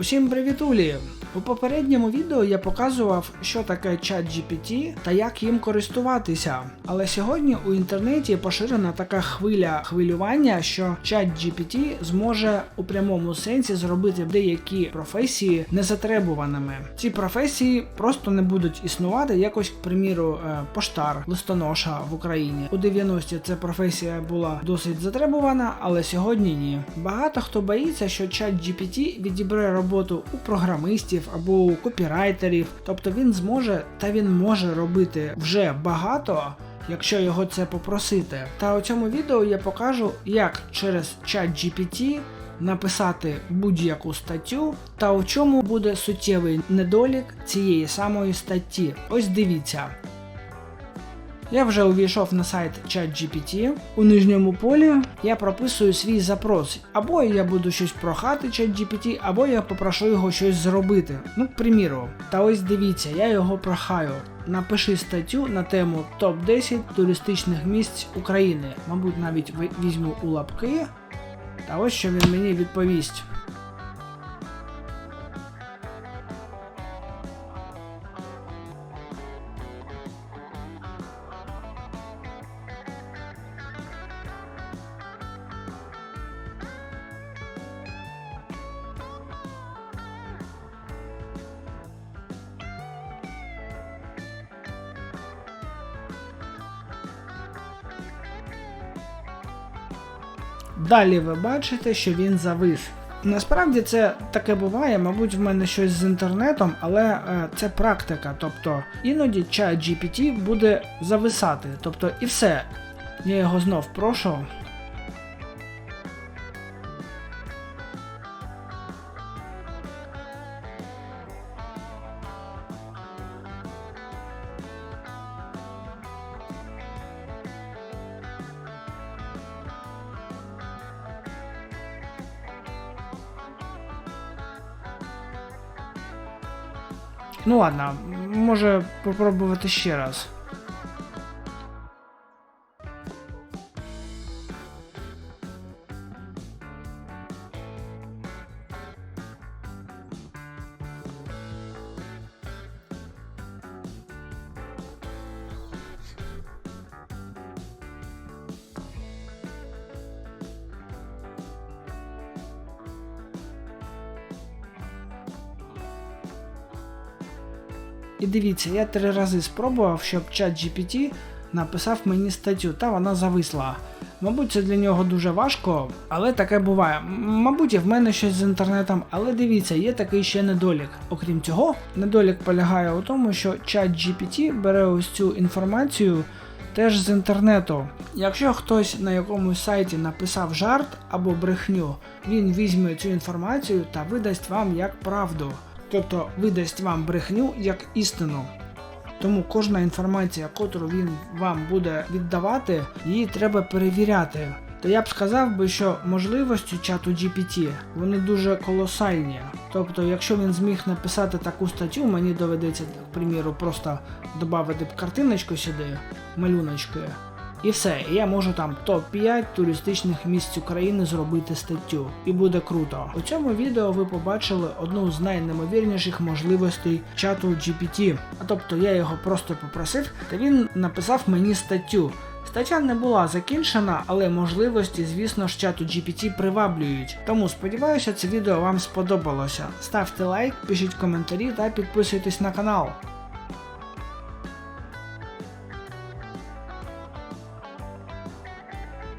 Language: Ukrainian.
Усім привітулі! У попередньому відео я показував, що таке чат GPT та як їм користуватися. Але сьогодні у інтернеті поширена така хвиля хвилювання, що чат GPT зможе у прямому сенсі зробити деякі професії незатребуваними. Ці професії просто не будуть існувати, якось, к приміру, е, поштар, листоноша в Україні. У 90-ті ця професія була досить затребувана, але сьогодні ні. Багато хто боїться, що чат GPT відібере роботу у програмистів або у копірайтерів, тобто він зможе та він може робити вже багато. Якщо його це попросити. Та у цьому відео я покажу, як через чат GPT написати будь-яку статтю та у чому буде суттєвий недолік цієї самої статті. Ось дивіться. Я вже увійшов на сайт ChatGPT. У нижньому полі я прописую свій запрос. Або я буду щось прохати ChatGPT, або я попрошу його щось зробити. Ну, приміру. Та ось дивіться, я його прохаю. Напиши статтю на тему топ-10 туристичних місць України. Мабуть, навіть візьму у лапки. Та ось що він мені відповість. Далі ви бачите, що він завис. Насправді це таке буває, мабуть, в мене щось з інтернетом, але е, це практика. Тобто іноді чат GPT буде зависати. Тобто і все. Я його знов прошу. Ну ладно, може попробувати ще раз. І дивіться, я три рази спробував, щоб чат GPT написав мені статтю, та вона зависла. Мабуть, це для нього дуже важко, але таке буває. Мабуть, і в мене щось з інтернетом, але дивіться, є такий ще недолік. Окрім цього, недолік полягає у тому, що чат GPT бере ось цю інформацію теж з інтернету. Якщо хтось на якомусь сайті написав жарт або брехню, він візьме цю інформацію та видасть вам як правду. Тобто видасть вам брехню як істину. Тому кожна інформація, котру він вам буде віддавати, її треба перевіряти. То я б сказав би, що можливості чату GPT вони дуже колосальні. Тобто, якщо він зміг написати таку статтю, мені доведеться, к приміру, просто додати б картиночку сюди, малюночки, і все, я можу там топ-5 туристичних місць України зробити статтю. І буде круто. У цьому відео ви побачили одну з найнеймовірніших можливостей чату GPT. А тобто я його просто попросив, та він написав мені статтю. Стаття не була закінчена, але можливості, звісно ж, чату GPT приваблюють. Тому сподіваюся, це відео вам сподобалося. Ставте лайк, пишіть коментарі та підписуйтесь на канал.